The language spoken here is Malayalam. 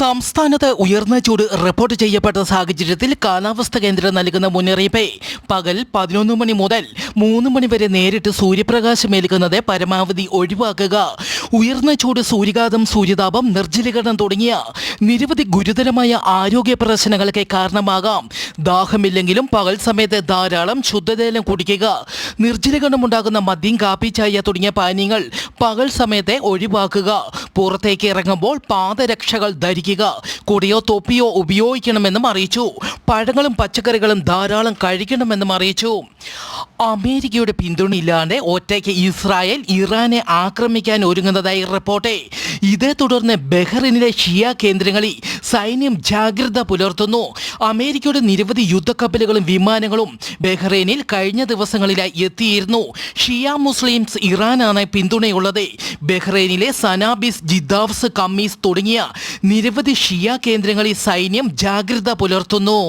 സംസ്ഥാനത്ത് ഉയർന്ന ചൂട് റിപ്പോർട്ട് ചെയ്യപ്പെട്ട സാഹചര്യത്തിൽ കാലാവസ്ഥ കേന്ദ്രം നൽകുന്ന മുന്നറിയിപ്പ് പകൽ പതിനൊന്ന് മണി മുതൽ മൂന്ന് മണിവരെ നേരിട്ട് സൂര്യപ്രകാശം ഏൽക്കുന്നത് പരമാവധി ഒഴിവാക്കുക. ഉയർന്ന ചൂട് സൂര്യഘാതം സൂര്യതാപം നിർജലീകരണം തുടങ്ങിയ നിരവധി ഗുരുതരമായ ആരോഗ്യ പ്രശ്നങ്ങൾക്ക് കാരണമാകാം. ദാഹമില്ലെങ്കിലും പകൽ സമയത്ത് ധാരാളം ശുദ്ധജലം കുടിക്കുക നിർജലീകരണം ഉണ്ടാകുന്ന മദ്യം കാപ്പി ചായ തുടങ്ങിയ പാനീയങ്ങൾ പകൽ സമയത്തെ ഒഴിവാക്കുക. പുറത്തേക്ക് ഇറങ്ങുമ്പോൾ പാദരക്ഷകൾ ധരിക്കുക കുടയോ തൊപ്പിയോ ഉപയോഗിക്കണമെന്നും അറിയിച്ചു. പഴങ്ങളും പച്ചക്കറികളും ധാരാളം കഴിക്കണമെന്നും അറിയിച്ചു. അമേരിക്കയുടെ പിന്തുണയില്ലാതെ ഒറ്റയ്ക്ക് ഇസ്രായേൽ ഇറാനെ ആക്രമിക്കാൻ ഒരുങ്ങുന്നതായി റിപ്പോർട്ട്. ഇതേ തുടർന്ന് ബഹ്റിനിലെ ഷിയ കേന്ദ്രങ്ങളിൽ സൈന്യം ജാഗ്രത പുലർത്തുന്നു. അമേരിക്കയുടെ നിരവധി യുദ്ധക്കപ്പലുകളും വിമാനങ്ങളും ബഹ്റൈനിൽ കഴിഞ്ഞ ദിവസങ്ങളിലായി എത്തിയിരുന്നു. ഷിയ മുസ്ലിംസ് ഇറാനാണ് പിന്തുണയുള്ളത്. ബഹ്റൈനിലെ സനാബിസ് ജിദാവ്സ് കമ്മീസ് തുടങ്ങിയ നിരവധി ഷിയ കേന്ദ്രങ്ങളിൽ സൈന്യം ജാഗ്രത പുലർത്തുന്നു.